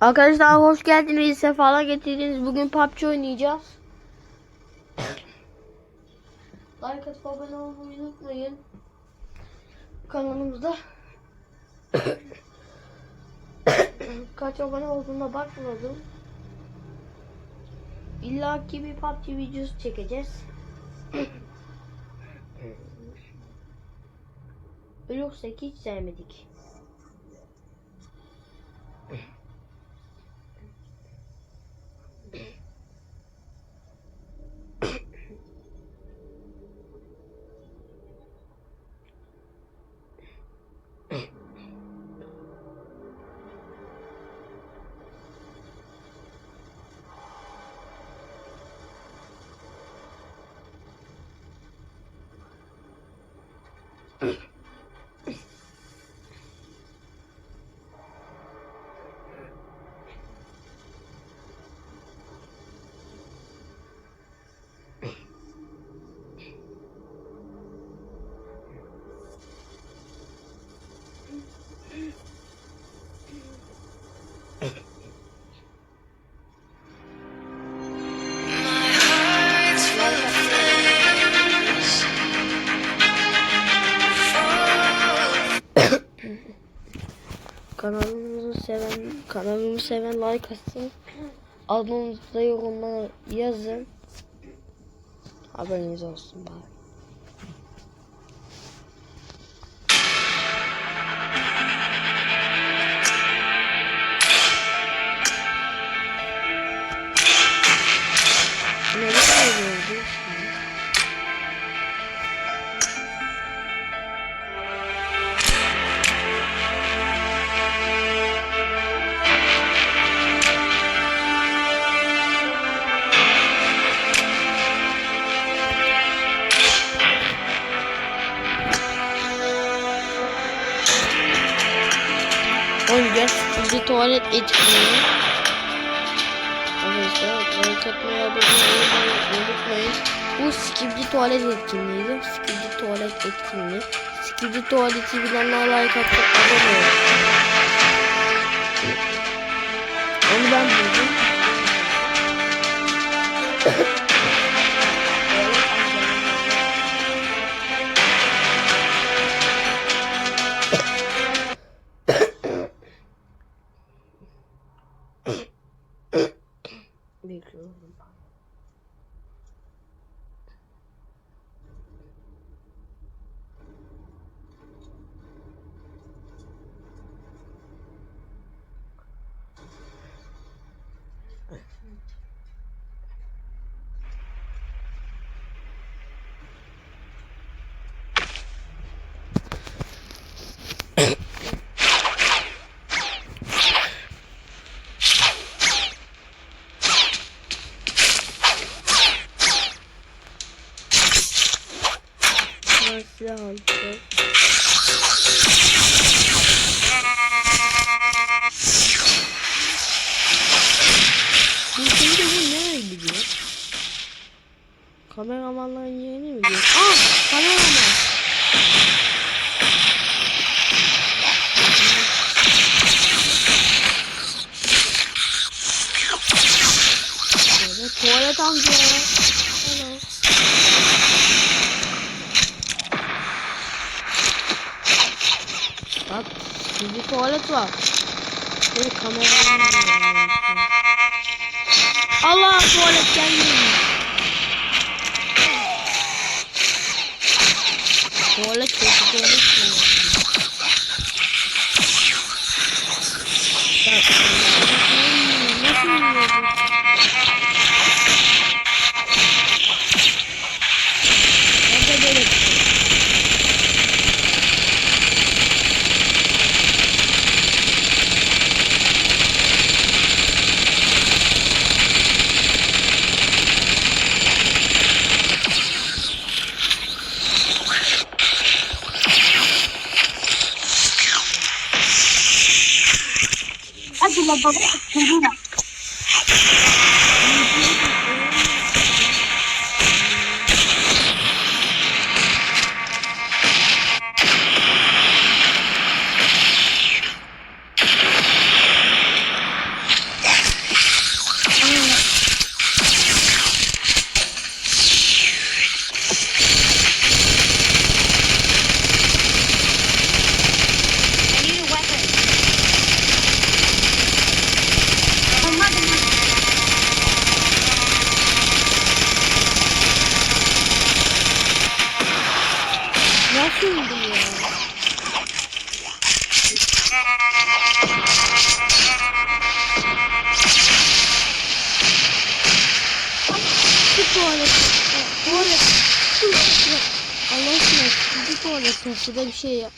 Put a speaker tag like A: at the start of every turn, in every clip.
A: Arkadaşlar hoş geldiniz. Sefalar getirdiniz. Bugün PUBG oynayacağız. Like atıp abone olmayı unutmayın. Kanalımızda kaç abone olduğuna bakmadım. İlla ki bir PUBG videosu çekeceğiz. Yoksa hiç sevmedik. 嗯。Kanalımızı seven, kanalımı seven like atsın. Adınızı da yorumlara yazın. Haberiniz olsun bari. Oynayacağız. Sizce tuvalet etkinliği. Arkadaşlar like atmayı, abone olmayı unutmayın. Bu skibidi tuvalet etkinliğiydi. Skibidi tuvalet etkinliği. Skibidi tuvaleti bilenler like atıp abone olun. Onu ben buldum. silah alacağım. Bu şimdi bu nereye gidiyor? Kameramanların yerine mi gidiyor? Ah! Kameraman! Tuvalet amca. Hello. Bak bir tuvalet var. Böyle kamera Allah tuvalet gelmiyor. Tuvalet kötü tuvalet. Nasıl oluyor
B: Lambang.
A: Tuvalet şurada bir şey yap.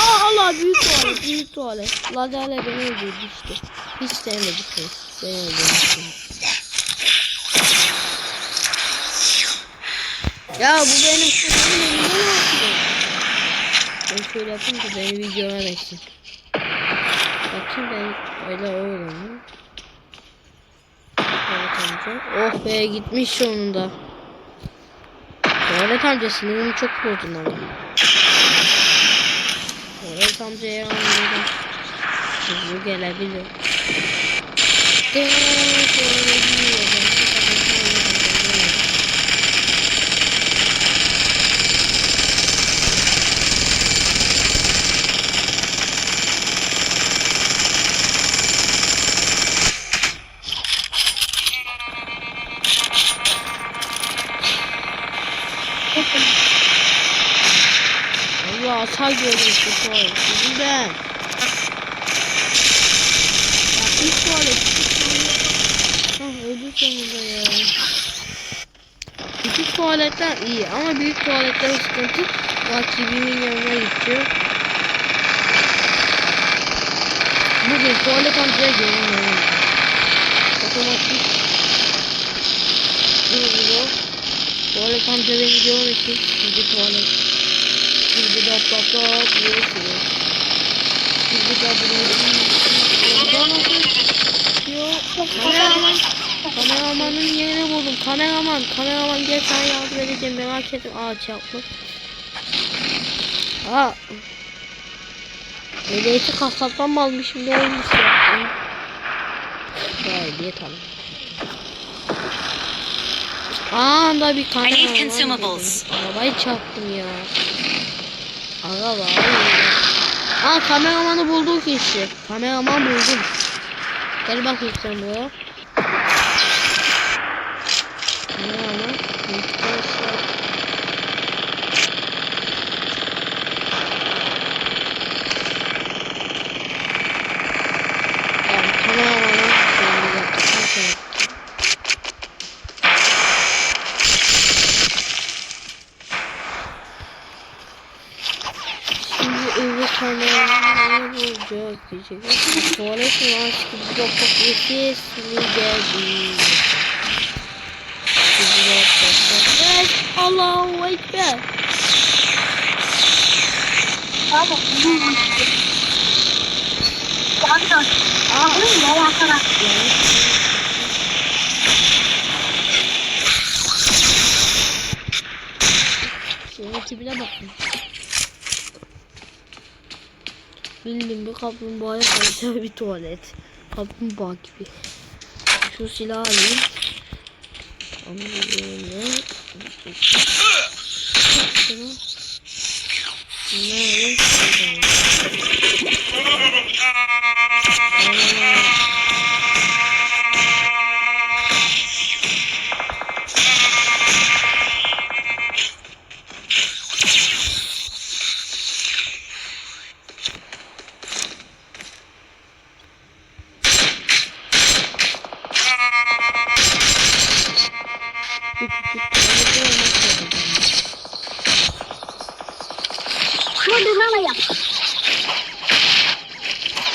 A: Aa Allah büyük tuvalet büyük tuvalet. Lazerle beni öldürdü işte. Hiç sevmedik seni. Beni öldürdü. Ya bu benim kızımın elinde ne yapıyor? Ben şöyle yapayım ki beni bir göremesin. Bakayım ben öyle. Evet amca. Oh be gitmiş sonunda. Evet amca sinirimi çok bozdun ama. Evet amcaya anladım. Hızlı gelebilir. Allah atar gördüm şu tuvalet. Ben. Ya ilk tuvalet. ilk tuvalet. Hah öldü sonunda ya. Küçük tuvaletler iyi ama büyük tuvaletler sıkıntı. Rakibimin yanına gitti. Bugün tuvalet amcaya görünmüyor. Otomatik. Hızlı. Tuvalet amca beni görmesin. Şimdi tuvalet. Şimdi dop dop dop. Yürüsün. Şimdi de bunu Yok. Kameraman. Kameramanın yerini buldum. Kameraman. Kameraman gel sana yardım edeceğim. Merak etme. Aa çarpmış. Aa. Ehliyeti kasaptan mı almışım ne olmuş ya? Vay diye tamam. Anda bir kamera var. Arabayı çarptım ya. Araba. Aa kameramanı bulduk işte. Kameraman buldum. Gel bakayım sen buraya. Kameraman. Diyecek. Tuvalet mi var? Şimdi doktor sesini geldi. Şimdi doktor. Evet. Allahu Ekber.
B: Abi, bu- Abi, abi, ne yapar?
A: Senin tipine bakın. Bildiğim bir kaplumbağaya benzer bir tuvalet. Kaplumbağa gibi. Şu silahı alayım. Ama böyle. Şunu. Nerede?
B: Hadi lan ya.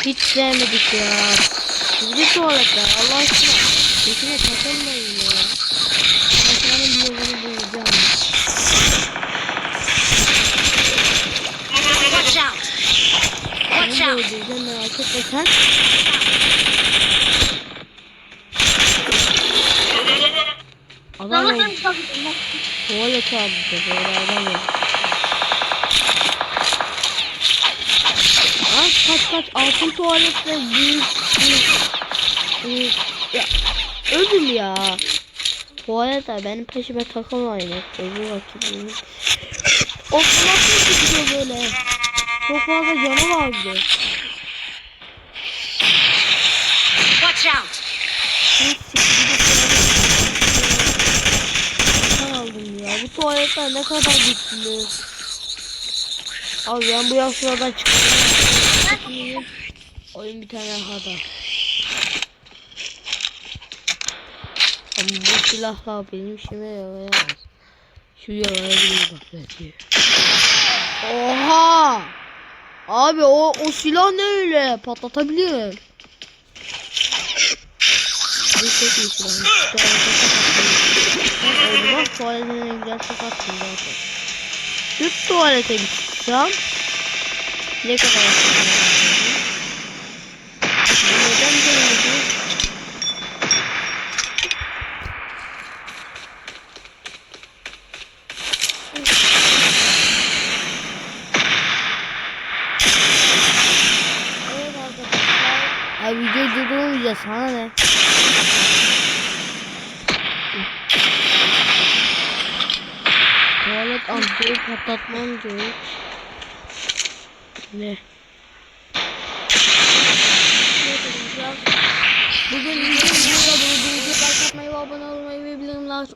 A: Hiç sevmedik ya. Sizi tuvaletler Allah aşkına. Peşine takılmayın ya. Makinenin bir yolunu bulacağım.
C: Watch out!
A: Ben
C: Watch out!
A: öldüreceğim merak etme sen. Adam. Tuvalet de böyle adam oldu. Kaç altın tuvaletle büyük büyük büyük ya öldüm ya. Tuvaletler benim peşime takılmayın öbür rakibim. O nasıl gidiyor böyle? Çok fazla canı vardı.
C: Watch out!
A: Aldım ya. Bu tuvaletler ne kadar güçlü. Abi ben bu yaşlardan çıkamıyorum. Oyun bir tane daha da. Ama bu silahlar benim işime yaramaz. Şu yarayabilir bak belki. Oha! Abi o o silah ne öyle? Patlatabilir. Bu çok iyi silah. Bak tuvaletine zaten. Şu tuvalete çıksam. Ne kadar? Neden arkadaşlar. Ay video durdurmayacağız sana ne? Tuvalet ampulü patlatmam gerek. Ne? Bugün videoyu burada durduracağız. Like atmayı ve abone olmayı ve bildirimleri